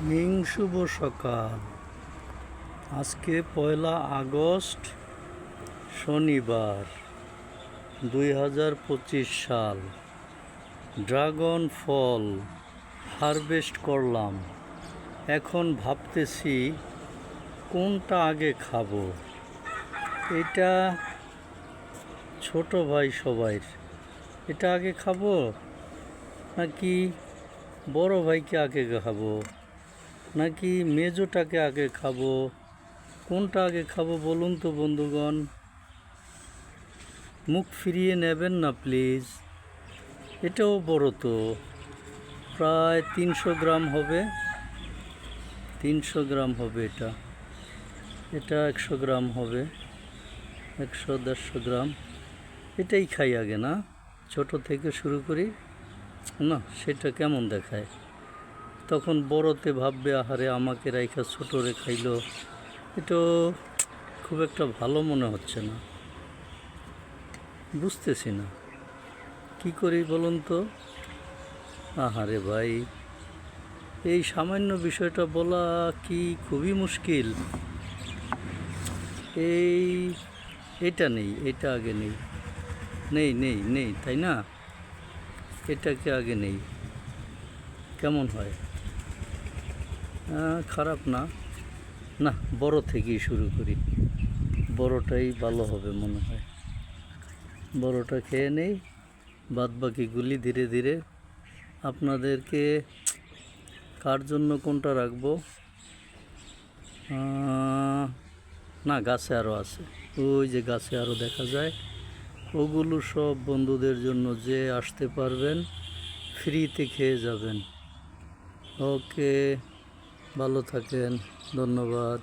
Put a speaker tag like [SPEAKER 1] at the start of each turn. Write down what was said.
[SPEAKER 1] Ming শুভ সকাল। আজকে পয়লা August, শনিবার, দুই হাজার পঁচিশ সাল। ড্রাগন ফল হারভেস্ট করলাম। এখন ভাবতেছি কোনটা আগে খাব? এটা ছোট ভাই সবাই এটা আগে খাব নাকি বড় ভাইকে আগে খাব? নাকি মেজোটাকে আগে খাব? কোনটা আগে খাব বলুন তো বন্ধুগণ। মুখ ফিরিয়ে নেবেন না প্লিজ। এটাও বড় তো। প্রায় তিনশো গ্রাম হবে। তিনশো গ্রাম হবে এটা। এটা একশো গ্রাম হবে। একশো দেড়শো গ্রাম। এটাই খাই আগে না? ছোট থেকে শুরু করি। না, সেটা কেমন দেখায়? তখন বড়তে ভাববে, আহারে, আমাকে রাইখা ছোটরে খাইলো। এটা খুব একটা ভালো মনে হচ্ছে না। বুঝতেছি না। কি করি বলুন তো? আহারে ভাই, এই সামান্য বিষয়টা বলা কি খুবই মুশকিল। এই, এটা নেই, এটা আগে নেই। নেই নেই নেই, তাই না? এটাকে আগে নেই। কেমন হয়? খারাপ না। না, বড় থেকেই শুরু করি। বড়টাই ভালো হবে মনে হয়। বড়টা খেয়ে নেই বাদ বাকিগুলি ধীরে ধীরে। আপনাদেরকে কার জন্য কোনটা রাখব? না, গাছে আরও আছে। ওই যে গাছে আরও দেখা যায়। ওগুলো সব বন্ধুদের জন্য যে আসতে পারবেন ফ্রিতে খেয়ে যাবেন। ওকে ভালো থাকেন ধন্যবাদ।